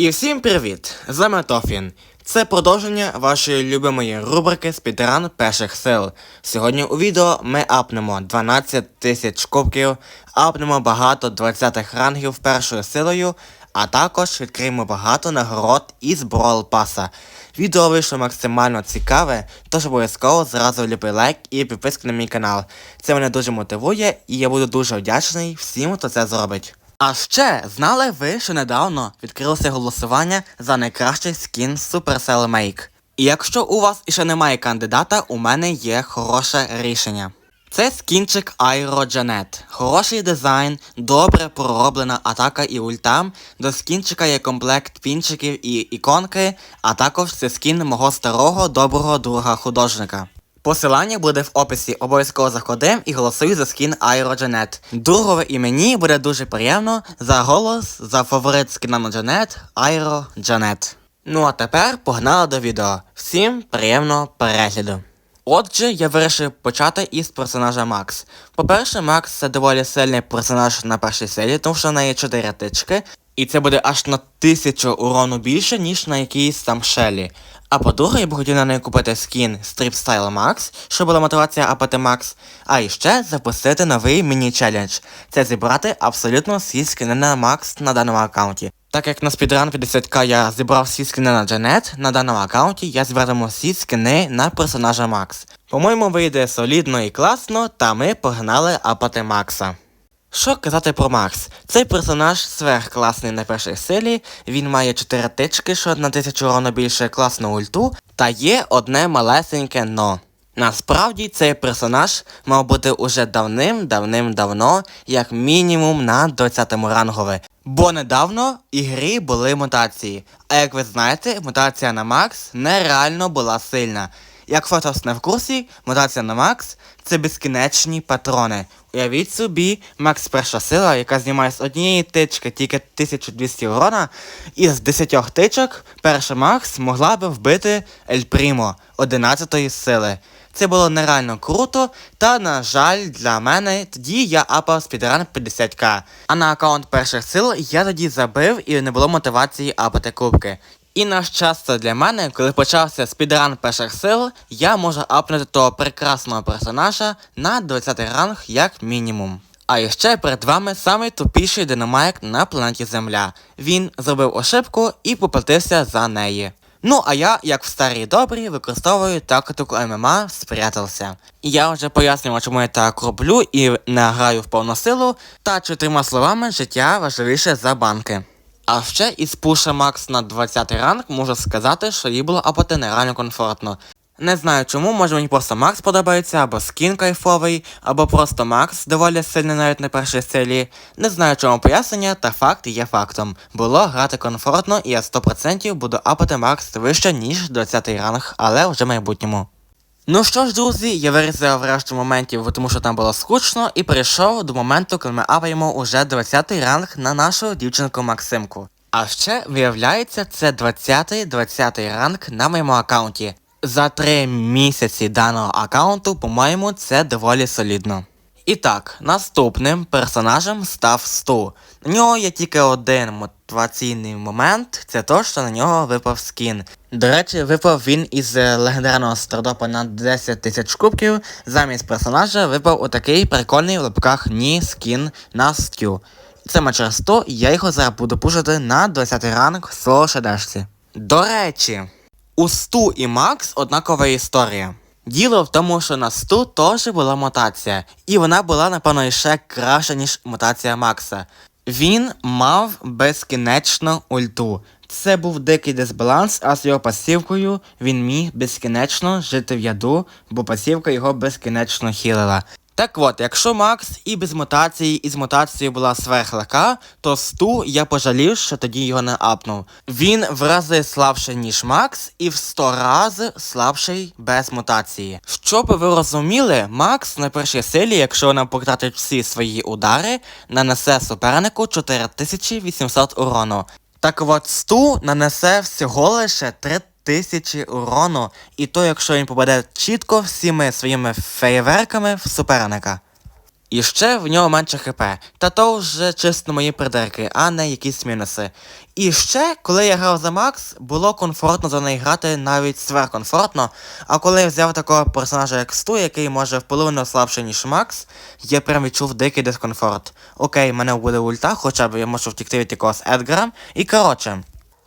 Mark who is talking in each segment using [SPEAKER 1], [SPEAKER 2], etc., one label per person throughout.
[SPEAKER 1] І всім привіт! З вами Тофін. Це продовження вашої любимої рубрики Спідран перших сил. Сьогодні у відео ми апнемо 12 тисяч кубків, апнемо багато 20-х рангів першою силою, а також відкриємо багато нагород із Brawl Паса. Відео вийшло максимально цікаве, тож обов'язково зразу вліпи лайк і підписка на мій канал. Це мене дуже мотивує і я буду дуже вдячний всім, хто це зробить. А ще знали ви, що недавно відкрилося голосування за найкращий скін Supercell Make. І якщо у вас іще немає кандидата, у мене є хороше рішення. Це скінчик Aero Janet. Хороший дизайн, добре пророблена атака і ультам. До скінчика є комплект пінчиків і іконки, а також це скін мого старого доброго друга художника. Посилання буде в описі. Обов'язково заходи і голосуй за скін Aerogenet. Другове і мені буде дуже приємно за голос за фаворит скіна на Джанет Aerogenet. Ну а тепер погнали до відео. Всім приємного перегляду. Отже, я вирішив почати із персонажа Макс. По-перше, Макс це доволі сильний персонаж на першій серії, тому що в неї 4 тички, і це буде аж на тисячу урону більше, ніж на якійсь там шелі. А по-друге, я б хотів на неї купити скін Strip Style Max, щоб була мотивація апати Max, а іще запустити новий міні-челендж. Це зібрати абсолютно всі скини на Max на даному аккаунті. Так як на спідран 50к я зібрав всі скини на Джанет, на даному аккаунті я збиратиму всі скини на персонажа Макс. По-моєму, вийде солідно і класно, та ми погнали апати Макса. Що казати про Макс? Цей персонаж сверхкласний на першій силі, він має 4 тички, що на тисячу урону більше класну ульту, та є одне малесеньке но. Насправді цей персонаж мав бути уже давним-давним-давно, як мінімум на 20 рангове. Бо недавно ігри були мутації. А як ви знаєте, мутація на Макс нереально була сильна. Як Фотос не в курсі, мутація на Макс це безкінечні патрони. Уявіть собі, Макс перша сила, яка знімає з однієї тички тільки 1200 урона, і з 10 тичок перша Макс могла би вбити Ель Прімо 11 сили. Це було нереально круто, та, на жаль, для мене тоді я апав спідран 50к. А на аккаунт перших сил я тоді забив і не було мотивації апати кубки. І на щастя для мене, коли почався спідран перших сил, я можу апнути того прекрасного персонажа на 20 ранг як мінімум. А іще перед вами самий тупіший динамайк на планеті Земля. Він зробив ошибку і поплатився за неї. Ну, а я, як в старій добрі, використовую тактику ММА спрятався. Я вже пояснював, чому я так роблю і не граю в повну силу, та чотирма словами життя важливіше за банки. А ще із пуша Макс на 20 ранг можу сказати, що їй було апати нереально комфортно. Не знаю чому, може мені просто Макс подобається, або скін кайфовий, або просто Макс доволі сильний навіть на першій селі. Не знаю чому пояснення, та факт є фактом. Було грати комфортно і я 100% буду апати Макс вище, ніж 20 ранг, але вже в майбутньому. Ну що ж, друзі, я вирізав решту моментів, тому що там було скучно, і прийшов до моменту, коли ми апаємо уже 20-й ранг на нашу дівчинку Максимку. А ще, виявляється, це 20-20 ранг на моєму аккаунті. За 3 місяці даного аккаунту, по-моєму, це доволі солідно. І так, наступним персонажем став Сту. На нього є тільки один мотиваційний момент, це то, що на нього випав скін. До речі, випав він із легендарного стардопа на 10 тисяч кубків. Замість персонажа випав отакий прикольний в лапках ні скін на Стю. Це через то, я його зараз буду пушити на 20 ранг в соло шедешці. До речі, у Сту і Макс однакова історія. Діло в тому, що на Сту теж була мутація, і вона була, напевно, ще краща, ніж мутація Макса. Він мав безкінечну ульту. Це був дикий дисбаланс, а з його пасівкою він міг безкінечно жити в яду, бо пасівка його безкінечно хілила. Так от, якщо Макс і без мутації, і з мутацією була сверхлака, то Сту я пожалів, що тоді його не апнув. Він в рази слабший, ніж Макс, і в 100 рази слабший без мутації. Щоб ви розуміли, Макс на першій силі, якщо вона потратить всі свої удари, нанесе супернику 4800 урону. Так от Сту нанесе всього лише 3 тисячі урону, і то, якщо він попаде чітко всіми своїми фейверками в суперника. І ще в нього менше хп. Та то вже чисто мої придирки, а не якісь мінуси. І ще, коли я грав за Макс, було комфортно за неї грати навіть сверхкомфортно. А коли я взяв такого персонажа як Сту, який може в половину слабший, ніж Макс, я прям відчув дикий дискомфорт. Окей, мене буде ульта, хоча б я можу втікти від якогось Едгара. І коротше.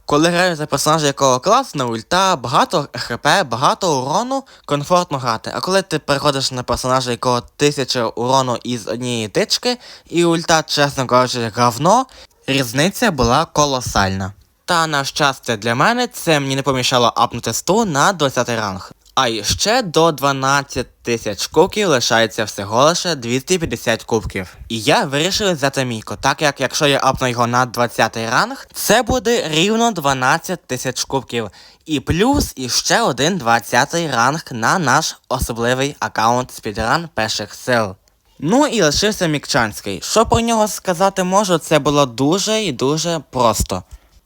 [SPEAKER 1] Коли граєш за персонажа, якого класна ульта, багато хп, багато урону, комфортно грати. А коли ти переходиш на персонажа, якого тисяча урону із однієї тички, і ульта, чесно кажучи, говно, різниця була колосальна. Та на щастя для мене це мені не помішало апнути 100 на 20 ранг. А ще до 12 тисяч кубків лишається всього лише 250 кубків. І я вирішив взяти мійко, так як якщо я апну його на 20 ранг, це буде рівно 12 тисяч кубків. І плюс іще один 20 ранг на наш особливий аккаунт спідран перших сил. Ну і лишився Мікчанський. Що про нього сказати можу, це було дуже і дуже просто.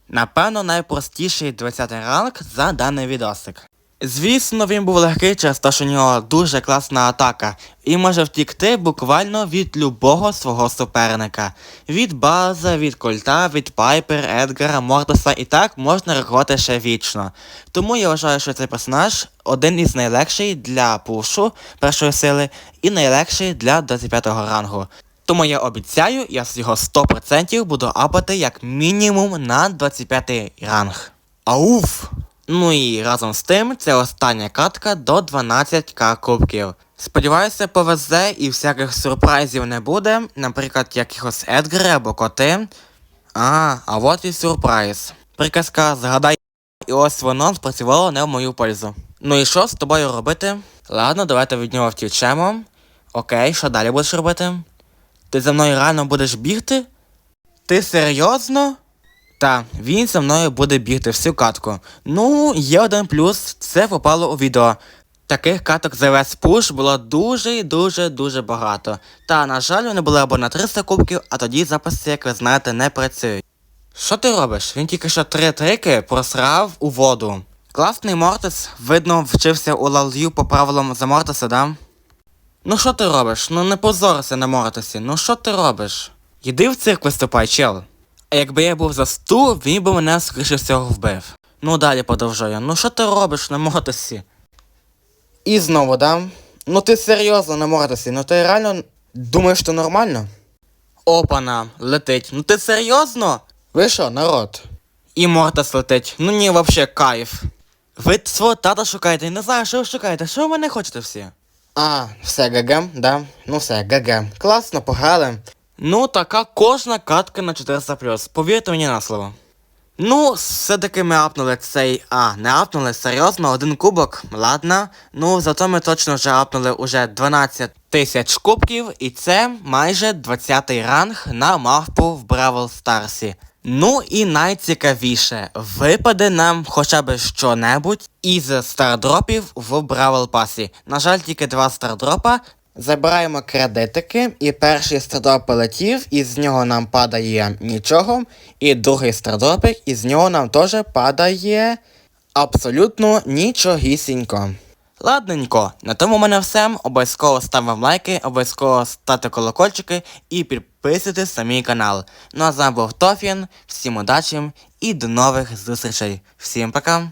[SPEAKER 1] Напевно, найпростіший 20 ранг за даний відосик. Звісно, він був легкий через те, що у нього дуже класна атака, і може втікти буквально від любого свого суперника. Від База, від Кольта, від Пайпер, Едгара, Мортеса і так можна рахувати ще вічно. Тому я вважаю, що цей персонаж один із найлегший для пушу першої сили і найлегший для 25-го рангу. Тому я обіцяю, я з його 100% буду апати як мінімум на 25 ранг. Ауф! Ну і разом з тим, це остання катка до 12к кубків. Сподіваюся, повезе і всяких сюрпризів не буде, наприклад, якихось Едгари або коти. А, а от і сюрприз. Приказка згадай, і ось воно спрацювало не в мою пользу. Ну і що з тобою робити? Ладно, давайте від нього втічемо. Окей, що далі будеш робити? Ти за мною реально будеш бігти? Ти серйозно? Та, він за мною буде бігти всю катку. Ну, є один плюс, це попало у відео. Таких каток за весь пуш було дуже і дуже дуже багато. Та, на жаль, вони були або на 300 кубків, а тоді записи, як ви знаєте, не працюють. Що ти робиш? Він тільки що три трики просрав у воду. Класний Мортис, видно, вчився у лалью по правилам за Мортиса, да? Ну що ти робиш? Ну не позорися на Мортисі, ну що ти робиш? Йди в цирк виступай, чел. А якби я був за сту, він би мене скоріше всього вбив. Ну далі продовжую. Ну що ти робиш на Мортисі? І знову, да? Ну ти серйозно на Мортисі, ну ти реально думаєш, що нормально? Опана, летить. Ну ти серйозно? Ви що, народ? І Мортис летить. Ну ні, вообще кайф. Ви свого тата шукаєте, я не знаю, що ви шукаєте, що ви мене хочете всі? А, все ГГ, да? Ну все, ГГ. Класно, пограли. Ну, така кожна катка на 400 повірте мені на слово. Ну, все-таки ми апнули цей. А, не апнули, серйозно, один кубок, ладно. Ну, зато ми точно вже апнули уже 12 тисяч кубків, і це майже 20-й ранг на мавпу в Бравл Старсі. Ну і найцікавіше, випаде нам хоча б що-небудь із стардропів в Бравл Пасі. На жаль, тільки два стардропа. Забираємо кредитики, і перший стардроп полетів, і з нього нам падає нічого. І другий стардропик, і з нього нам теж падає абсолютно нічогісінько. Ладненько, на тому в мене все. Обов'язково ставимо лайки, обов'язково ставте колокольчики і підписуйтесь на мій канал. Ну а з вами був Тофін, всім удачі і до нових зустрічей. Всім пока!